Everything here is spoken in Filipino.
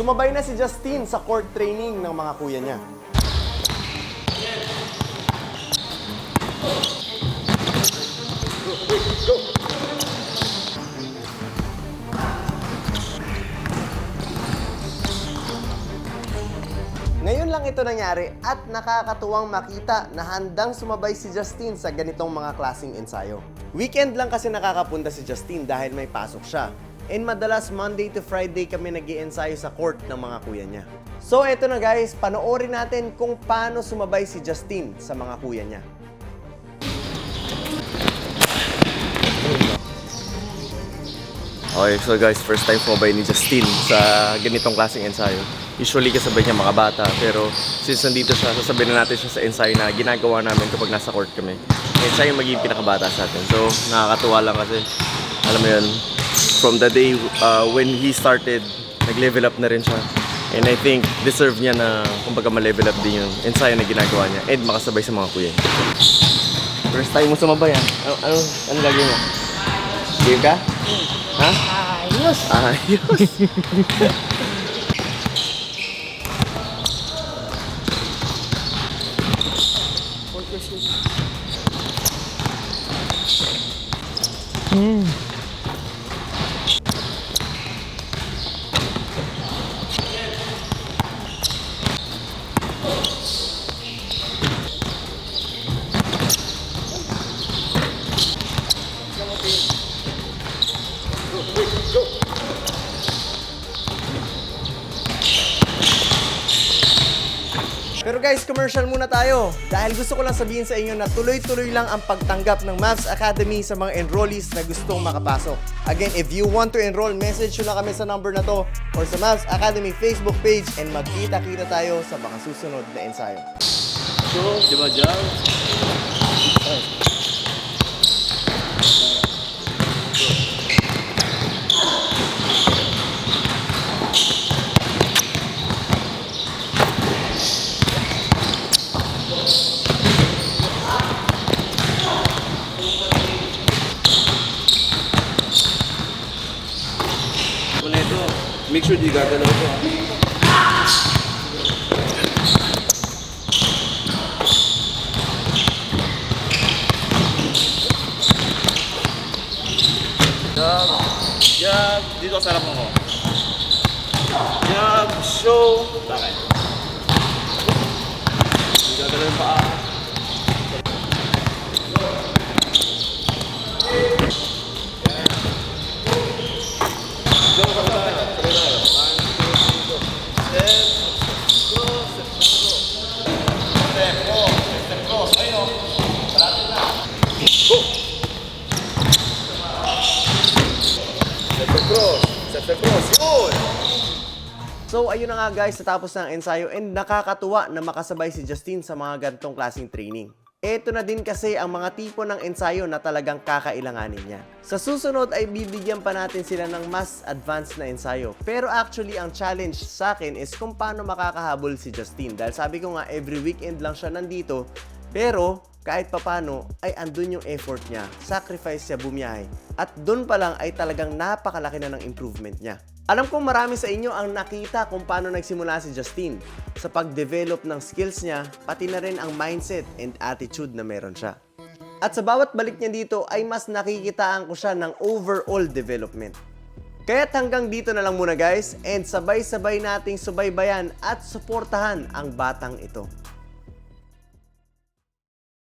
Sumabay na si Justin sa court training ng mga kuya niya. Ngayon lang ito nangyari at nakakatuwang makita na handang sumabay si Justin sa ganitong mga klasing ensayo. Weekend lang kasi nakakapunta si Justin dahil may pasok siya. And madalas Monday to Friday kami nag ensayo sa court ng mga kuya niya. So eto na guys, panoorin natin kung paano sumabay si Justin sa mga kuya niya. Okay, so guys, first time sumabay ni Justin sa ganitong klaseng ensayo. Usually kasabay niya mga bata, pero since nandito siya, sasabihin na natin siya sa ensayo na ginagawa namin kapag nasa court kami. Yung magiging pinakabata sa atin. So, nakakatuwa lang kasi, alam mo yun, from the day uh, when he started, nag-level up na rin siya. And I think deserve niya na kumbaga ma-level up din yung ensayo na ginagawa niya and makasabay sa mga kuya. First time mo sumabay ah. Ano, ano, ano gagawin mo? Game ka? Ha? Ayos! Ayos. Pero guys, commercial muna tayo. Dahil gusto ko lang sabihin sa inyo na tuloy-tuloy lang ang pagtanggap ng Mavs Academy sa mga enrollees na gustong makapasok. Again, if you want to enroll, message nyo na kami sa number na to or sa Mavs Academy Facebook page and magkita-kita tayo sa mga susunod na ensayo. So, di ba, Jam? Make sure di gagalaw ito. ah. Jab, jab, dito sa harap mo. Jab, show. Bakit? Hindi gagalaw yung paa. Diyan, sabay So ayun na nga guys, natapos na ang ensayo and nakakatuwa na makasabay si Justin sa mga gantong klaseng training. Ito na din kasi ang mga tipo ng ensayo na talagang kakailanganin niya. Sa susunod ay bibigyan pa natin sila ng mas advanced na ensayo. Pero actually ang challenge sa akin is kung paano makakahabol si Justin. Dahil sabi ko nga every weekend lang siya nandito. Pero kahit papano ay andun yung effort niya, sacrifice siya bumiyahe. At doon pa lang ay talagang napakalaki na ng improvement niya. Alam kong marami sa inyo ang nakita kung paano nagsimula si Justin sa pag-develop ng skills niya, pati na rin ang mindset and attitude na meron siya. At sa bawat balik niya dito ay mas nakikitaan ko siya ng overall development. Kaya't hanggang dito na lang muna guys and sabay-sabay nating subaybayan at suportahan ang batang ito.